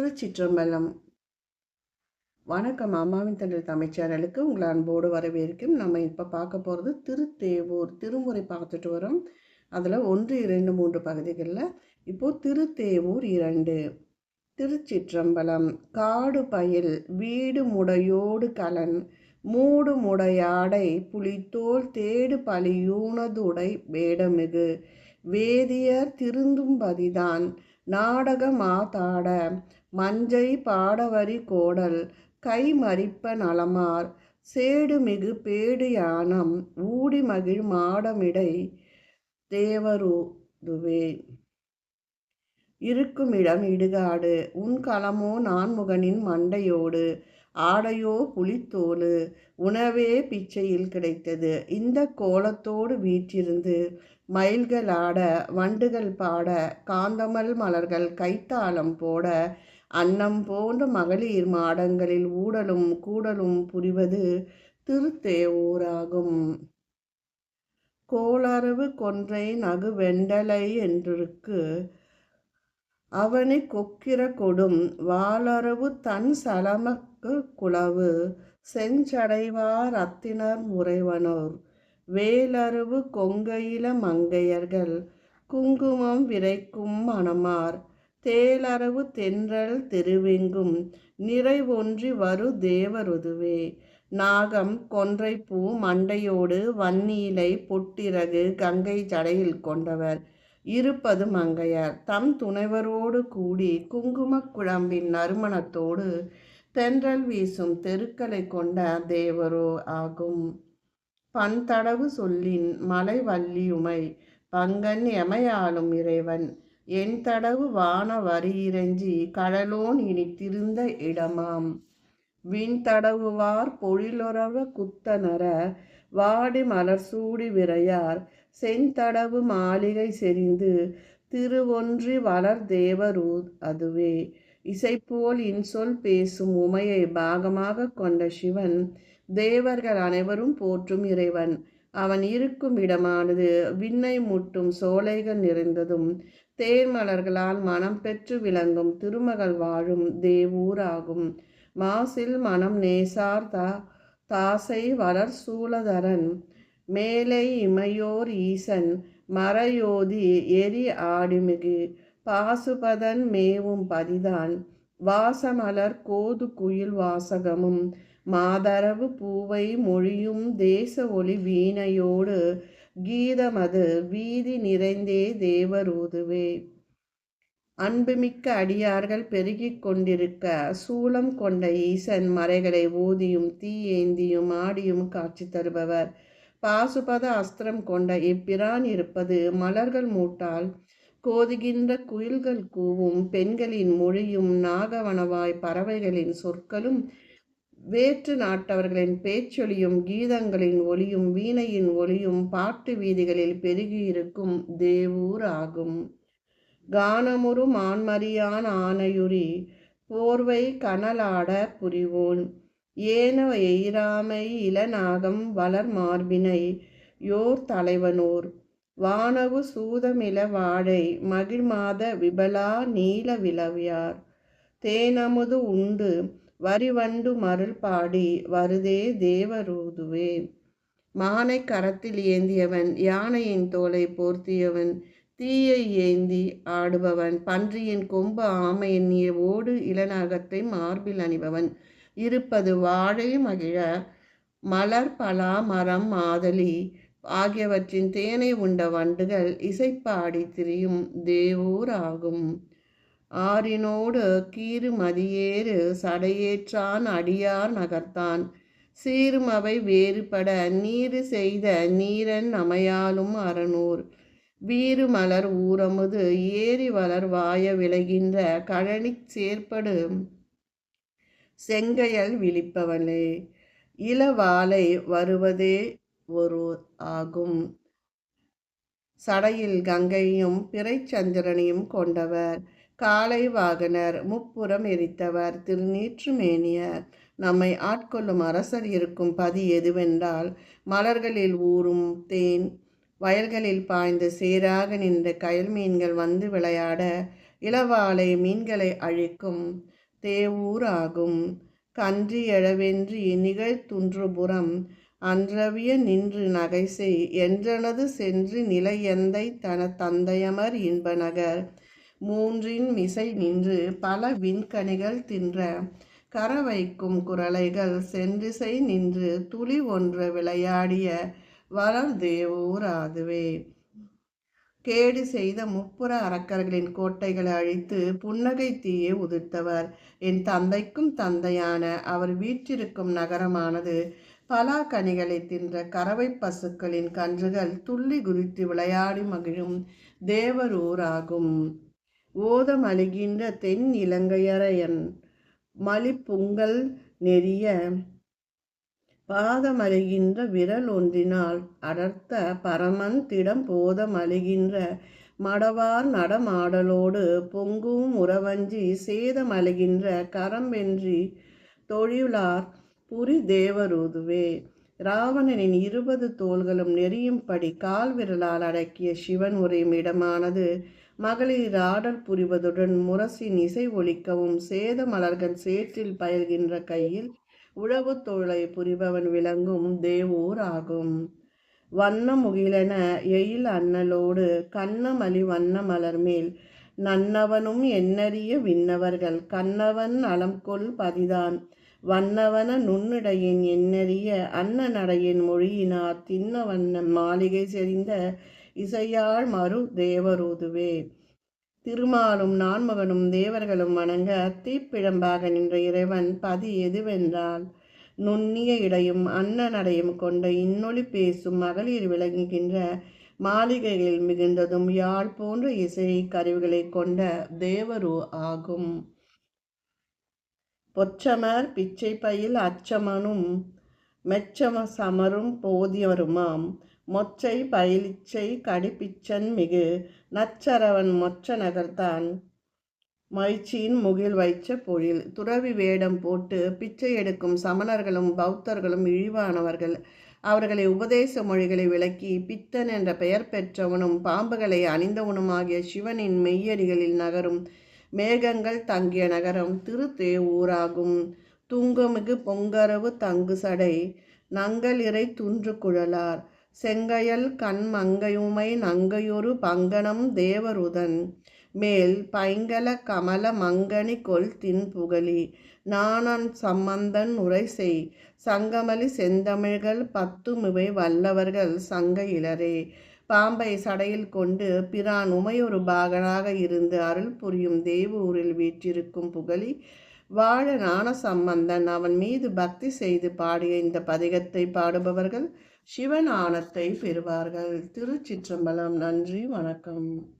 திருச்சிற்றம்பலம். வணக்கம். அம்மாவின் தண்டல் தமிழ்ச்சாரலுக்கு உங்களை அன்போடு வரவேற்கும். நம்ம இப்போ பார்க்க போகிறது திருத்தேவூர் திருமுறை பார்த்துட்டு வரோம் அதில் ஒன்று இரண்டு மூன்று பகுதிகளில் இப்போது திருத்தேவூர் இரண்டு திருச்சிற்றம்பலம். காடு பயில் வீடு முடையோடு கலன் மூடு முடையாடை புலித்தோல் தேடு பலியூனதுடை வேடமிகு. வேதியர் திருந்தும் பதிதான் நாடக மஞ்சை பாடவரி கோடல் கை மறிப்ப நலமார் சேடுமிகு பேடு யானம் ஊடி மகிழ் மாடமிடை தேவருதுவே. இருக்குமிடம் இடுகாடு உன் களமோ நான்முகனின் மண்டையோடு ஆடையோ புலித்தோடு உணவே பிச்சையில் கிடைத்தது. இந்த கோலத்தோடு வீற்றிருந்து மயில்கள் ஆட வண்டுகள் பாட காந்தமல் மலர்கள் கைத்தாளம் போட அன்னம் போன்ற மகளிர் மாடங்களில் ஊடலும் கூடலும் புரிவது திருத்தேவூராகும் கோளரவு கொன்றை நகு வெண்டலை என்றிருக்கு. அவனை கொக்கிர கொடும் வாளரவு தன் சலமக்கு குளவு செஞ்சடைவார் அத்தினர் முறைவனோர். வேலருவு கொங்கையில மங்கையர்கள். குங்குமம் விரைக்கும் மணமார். தேலரவு தென்றல் திருவெங்கும் நிறைவொன்றி வரு தேவருதுவே. நாகம் கொன்றைப்பூ மண்டையோடு வன்னீலை பொட்டிறகு கங்கை ஜடையில் கொண்டவர். இருப்பது மங்கையர். தம் துணைவரோடு கூடி குங்குமக் குழம்பின் நறுமணத்தோடு தென்றல் வீசும் தெருக்களை கொண்ட தேவரோ ஆகும். பன்தடவு சொல்லின் மலை வள்ளியுமை பங்கன் எமையாளும் இறைவன். என் தடவு வான வரியிறஞ்சி கடலோன் இனி திருந்த இடமாம். விண் தடவுவார் பொழிலொரவ குத்தனர வாடி மலர் சூடி விரையார் செந்தடவு மாளிகை செறிந்து திருவொன்றி வளர் தேவரூ அதுவே. இசைப்போல் இன்சொல் பேசும் உமையை பாகமாக கொண்ட சிவன் தேவர்கள் அனைவரும் போற்றும் இறைவன். அவன் இருக்கும் இடமானது விண்ணை முட்டும் சோலைகள் நிறைந்ததும் தேர்மலர்களால் மனம் பெற்று விளங்கும் திருமகள் வாழும் தேவூராகும். மாசில் மனம் நேசார் தா தாசை வளர் சூழதரன் மேலை இமையோர் ஈசன் மறையோதி எரி ஆடிமிகு பாசுபதன் மேவும் பதிதான் வாசமலர் கோது குயில் வாசகமும் மாதரவு பூவை மொழியும் தேச ஒளி வீணையோடு கீதமது வீதி நிறைந்தே தேவரூதுவே. அன்புமிக்க அடியார்கள் பெருகிக் கொண்டிருக்க சூளம் கொண்ட ஈசன் மறைகளை ஊதியும் தீ ஏந்தியும் ஆடியும் காட்சி தருபவர். பாசுபத அஸ்திரம் கொண்ட இப்பிரான் இருப்பது மலர்கள் மூட்டால் கோதுகின்ற குயில்கள் கூவும் பெண்களின் மொழியும் நாகவனவாய் பறவைகளின் சொற்களும் வேற்று நாட்டவர்களின் பேச்சொலியும் கீதங்களின் ஒளியும் வீணையின் ஒளியும் பாட்டு வீதிகளில் பெருகியிருக்கும் தேவூர் ஆகும் கானமுறு மான்மரியான் ஆனையுரி போர்வை கனலாட புரிவோன். ஏன எயிராமை இளநாகம் வளர் மார்பினை யோர் தலைவனோர். வானவு சூதமில வாழை மகிழ்மாத விபலா நீல விளவியார். தேனமுது உண்டு வரிவண்டு மருள் பாடி வருதே தேவரூதுவே. மானை கரத்தில் ஏந்தியவன் யானையின் தோலை போர்த்தியவன் தீயை ஏந்தி ஆடுபவன் பன்றியின் கொம்பு ஆமையின் ஓடு இளநகத்தை மார்பில் அணிபவன். இருப்பது வாழை மகிழ மலர் பலா மரம் மாதலி ஆகியவற்றின் தேனை உண்ட வண்டுகள் இசைப்பாடி திரியும் தேவூர் ஆகும். ஆறினோடு கீறு மதியேறு சடையேற்றான் அடியார் நகர்த்தான். சீருமவை வேறுபட நீரு செய்த நீரன் அமையாலும் அறநூர். வீறு மலர் ஊரமுது ஏரி வளர் வாய விளைகின்ற கழனி சேர்ப்படு செங்கையல் விழிப்பவனே. இளவாலை வருவதே ஒரு ஆகும். சடையில் கங்கையும் பிறைச்சந்திரனையும் கொண்டவர். காலை வாகனர் முப்புறம் எரித்தவர் திருநீற்றுமேனியர் நம்மை ஆட்கொள்ளும் அரசர் இருக்கும் பதி எதுவென்றால் மலர்களில் ஊறும் தேன் வயல்களில் பாய்ந்து சேராக நின்ற கயல் மீன்கள் வந்து விளையாட இளவாலை மீன்களை அழிக்கும் தேவூராகும் கன்றி எழவென்றி நிகழ்த்துன்றுபுறம் அன்றவிய நின்று நகைசெய் என்றனது சென்று நிலையந்தை தன தந்தையமர் இன்பநகர். மூன்றின் மிசை நின்று பல விண்கணிகள் தின்ற கரவைக்கும் குரலைகள் சென்றிசை நின்று துளி ஒன்று விளையாடிய வளர் தேவூர் அதுவே கேடு செய்த முப்புற அரக்கர்களின் கோட்டைகளை அழித்து புன்னகை தீயை உதிர்த்தவர். என் தந்தைக்கும் தந்தையான அவர் வீற்றிருக்கும் நகரமானது பலா கனிகளை தின்ற கறவை பசுக்களின் கன்றுகள் துள்ளி குதித்து விளையாடி மகிழும் தேவரூராகும் ஓதம் அழுகின்ற தென் இலங்கையரையன் மலிப்புங்கள் நெறிய பாதமழுகின்ற விரல் ஒன்றினால் அடர்த்த பரமன் திடம் போதமழுகின்ற மடவார் நடமாடலோடு பொங்கும் உறவஞ்சி சேதமழுகின்ற கரம்பென்றி தொழிலார் புரி தேவரூதுவே. ராவணனின் இருபது தோள்களும் நெறியும்படி கால் விரலால் அடக்கிய சிவன் உரையும் இடமானது மகளிர் ஆடல் புரிவதுடன் முரசின் இசை ஒலிக்கவும் சேத மலர்கள் சேற்றில் பயிர்கின்ற கையில் உழவு தோளை புரிபவன் விளங்கும் தேவூர் ஆகும். வண்ண முகிலென எயில் அண்ணலோடு கண்ணமலி வண்ண மலர்மேல் நன்னவனும் எண்ணறிய விண்ணவர்கள் கண்ணவன் அலம்கொள் பதிதான். வண்ணவன நுண்ணிடையின் எண்ணறிய அன்னநடையின் மொழியினார் தின்ன வண்ண மாளிகை செறிந்த இசையாள் மறு தேவரூதுவே. திருமாலும் நான்மகனும் தேவர்களும் வணங்க தீப்பிழம்பாக நின்ற இறைவன் பதி எதுவென்றால் நுண்ணிய இடையும் அன்னநடையும் கொண்ட இன்னொளி பேசும் மகளிர் விளங்குகின்ற மாளிகைகளில் மிகுந்ததும் யாழ் போன்ற இசை கருவிகளை கொண்ட தேவரு ஆகும். பொச்சமர் பிச்சை பயில் அச்சமனும் மெச்சம சமரும் போதியவருமாம். மொச்சை பயிலிச்சை கடிப்பிச்சன் மிகு நச்சரவன் மொச்ச நகர்தான் மயிற்சியின் முகில் வைச்ச பொழில். துறவி வேடம் போட்டு பிச்சை எடுக்கும் சமணர்களும் பௌத்தர்களும் இழிவானவர்கள். அவர்களை உபதேச மொழிகளை விளக்கி பித்தன் என்ற பெயர் பெற்றவனும் பாம்புகளை அணிந்தவனுமாகிய சிவனின் மெய்யடிகளில் நகரும் மேகங்கள் தங்கிய நகரம் திருத்தே ஊராகும். துங்கமிகு பொங்கரவு தங்கு சடை நங்கலிறை துன்று குழலார். செங்கையல் கண்மங்கையுமை நங்கையொரு பங்கனம் தேவருதன். மேல் பைங்கல கமல மங்கனி கொல் தின் புகழி. நானன் சம்பந்தன் உரை செய் சங்கமலி செந்தமிழ்கள் பத்துமிவை வல்லவர்கள் சங்க இளரே பாம்பை சடையில் கொண்டு பிரான் உமையொரு பாகனாக இருந்து அருள் புரியும் தேவூரில் வீற்றிருக்கும் புகழி. வாழ நாண சம்பந்தன் அவன் மீது பக்தி செய்து பாடிய இந்த பதிகத்தை பாடுபவர்கள் சிவஞானத்தை பெறுவார்கள். திருச்சிற்றம்பலம் நன்றி வணக்கம்.